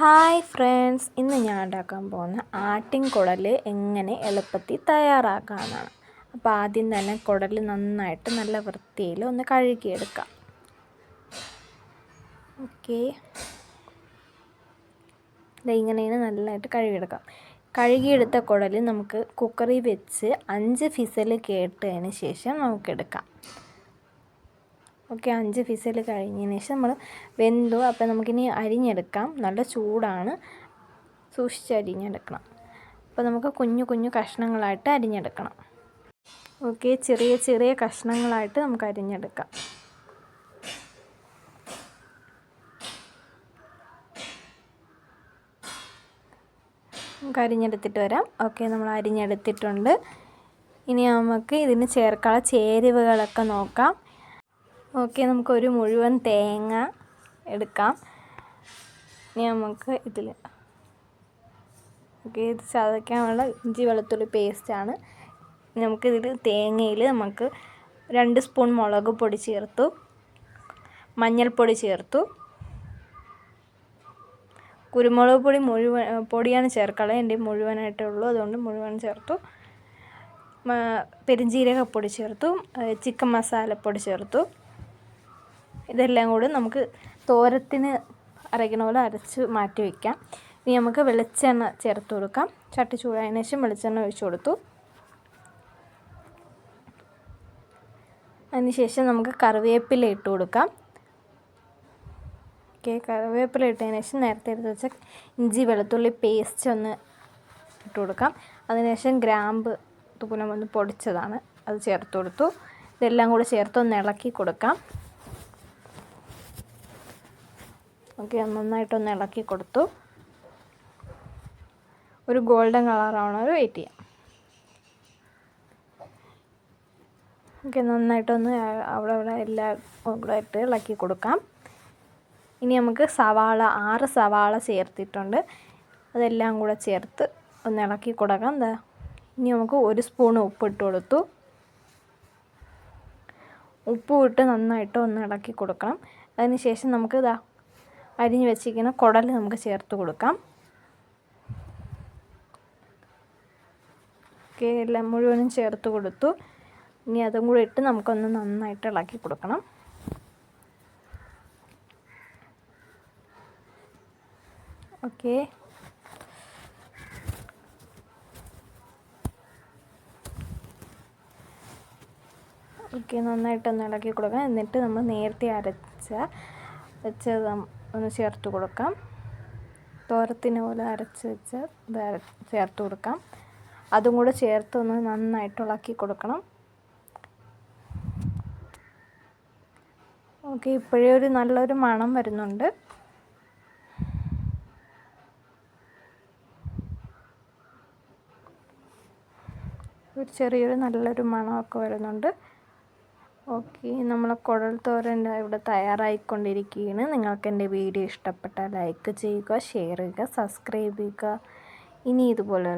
Hi friends ഇന്ന് ഞാൻ ഉണ്ടാക്കാൻ പോകുന്ന ആട്ടിൻ കുടൽ എങ്ങനെ എളുപ്പത്തിൽ തയ്യാറാക്കാമെന്നാണ്. അപ്പോൾ ആദ്യം തന്നെ കുടൽ നന്നായിട്ട് നല്ല വൃത്തിയിൽ ഒന്ന് കഴുകിയെടുക്കാം. ഓക്കെ. ഇങ്ങനെയാണ് നല്ലതായിട്ട് കഴുകിയെടുക്കാം. കഴുകിയെടുത്ത കുടൽ നമുക്ക് കുക്കറിൽ വെച്ച് അഞ്ച് ഫിസൽ കേട്ടതിന് ശേഷം നമുക്കെടുക്കാം ഓക്കെ അഞ്ച് ഫിസൽ കഴിഞ്ഞതിന് ശേഷം നമ്മൾ വെന്തു. അപ്പോൾ നമുക്കിനി അരിഞ്ഞെടുക്കാം. നല്ല ചൂടാണ്. സൂക്ഷിച്ച് അരിഞ്ഞെടുക്കണം. അപ്പോൾ നമുക്ക് കുഞ്ഞു കുഞ്ഞു കഷ്ണങ്ങളായിട്ട് അരിഞ്ഞെടുക്കണം. ഓക്കെ ചെറിയ ചെറിയ കഷ്ണങ്ങളായിട്ട് നമുക്ക് അരിഞ്ഞെടുക്കാം. നമുക്ക് അരിഞ്ഞെടുത്തിട്ട് വരാം. ഓക്കെ നമ്മൾ അരിഞ്ഞെടുത്തിട്ടുണ്ട്. ഇനി നമുക്ക് ഇതിന് ചേർക്കാനുള്ള ചേരുവകളൊക്കെ നോക്കാം. ഓക്കെ നമുക്കൊരു മുഴുവൻ തേങ്ങ എടുക്കാം. ഇനി നമുക്ക് ഇതിൽ ഓക്കെ ഇത് ചതയ്ക്കാനുള്ള ഇഞ്ചി വെളുത്തുള്ളി പേസ്റ്റാണ് നമുക്കിതിൽ തേങ്ങയിൽ നമുക്ക് രണ്ട് സ്പൂൺ മുളക് പൊടി ചേർത്തു. മഞ്ഞൾപ്പൊടി ചേർത്തു. കുരുമുളക് പൊടി മുഴുവൻ പൊടിയാണ് ചേർക്കളെ എന്റെ മുഴുവനായിട്ടേ ഉള്ളൂ അതുകൊണ്ട് മുഴുവൻ ചേർത്തു. പെരിഞ്ജീരകപ്പൊടി ചേർത്തു. ചിക്കൻ മസാലപ്പൊടി ചേർത്തു. ഇതെല്ലാം കൂടി നമുക്ക് തോരത്തിന് അരയ്ക്കണ പോലെ അരച്ച് മാറ്റി വയ്ക്കാം ഇനി നമുക്ക് വെളിച്ചെണ്ണ ചേർത്ത് കൊടുക്കാം. ചട്ടി ചൂടായതിനു ശേഷം വെളിച്ചെണ്ണ ഒഴിച്ചു കൊടുത്തു. അതിനുശേഷം നമുക്ക് കറിവേപ്പില ഇട്ട് കൊടുക്കാം. ഓക്കെ കറിവേപ്പില ഇട്ടതിന് ശേഷം നേരത്തെ എടുത്ത് വെച്ച ഇഞ്ചി വെളുത്തുള്ളി പേസ്റ്റ് ഒന്ന് ഇട്ട് കൊടുക്കാം. അതിനുശേഷം ഗ്രാമ്പ് തുപ്പനം ഒന്ന് പൊടിച്ചതാണ്. അത് ചേർത്ത് കൊടുത്തു. ഇതെല്ലാം കൂടി ചേർത്ത് ഒന്ന് ഇളക്കി കൊടുക്കാം. ഓക്കെ നന്നായിട്ടൊന്ന് ഇളക്കി കൊടുത്തു. ഒരു ഗോൾഡൻ കളറാവണവർ വെയിറ്റ് ചെയ്യാം. ഓക്കെ നന്നായിട്ടൊന്ന് അവിടെ അവിടെ എല്ലാം കൂടെ ഇട്ട് ഇളക്കി കൊടുക്കാം. ഇനി നമുക്ക് സവാള ആറ് സവാള ചേർത്തിട്ടുണ്ട്. അതെല്ലാം കൂടെ ചേർത്ത് ഒന്ന് ഇളക്കി കൊടുക്കാം. എന്താ ഇനി നമുക്ക് ഒരു സ്പൂൺ ഉപ്പ് ഇട്ട് കൊടുത്തു. ഉപ്പ് ഇട്ട് നന്നായിട്ട് ഒന്ന് ഇളക്കി കൊടുക്കണം. അതിന് ശേഷം നമുക്ക് ഇതാ അരിഞ്ഞ് വെച്ചിരിക്കുന്ന കുടൽ നമുക്ക് ചേർത്ത് കൊടുക്കാം. ഓക്കെ എല്ലാം മുഴുവനും ചേർത്ത് കൊടുത്തു. ഇനി അതും കൂടി ഇട്ട് നമുക്കൊന്ന് നന്നായിട്ട് ഇളക്കി കൊടുക്കണം. ഓക്കെ. ഓക്കെ നന്നായിട്ടൊന്ന് ഇളക്കി കൊടുക്കാം എന്നിട്ട് നമ്മൾ നേരത്തെ അരച്ച വെച്ചത് ഒന്ന് ചേർത്ത് കൊടുക്കാം. തോരത്തിന് പോലെ അരച്ച് വെച്ച് ചേർത്ത് കൊടുക്കാം. അതും കൂടെ ചേർത്ത് ഒന്ന് നന്നായിട്ട് ഇളക്കി കൊടുക്കണം. ഓക്കെ ഇപ്പോഴേ ഒരു നല്ലൊരു മണം വരുന്നുണ്ട്. ഒരു ചെറിയൊരു നല്ലൊരു മണമൊക്കെ വരുന്നുണ്ട്. ഓക്കെ നമ്മളെ കുഴൽ തോരൻ ഇവിടെ തയ്യാറായിക്കൊണ്ടിരിക്കുകയാണ്. നിങ്ങൾക്ക് എന്റെ വീഡിയോ ഇഷ്ടപ്പെട്ടാൽ ലൈക്ക് ചെയ്യുക ഷെയർ ചെയ്യുക സബ്സ്ക്രൈബ് ചെയ്യുക. ഇനി ഇതുപോലെ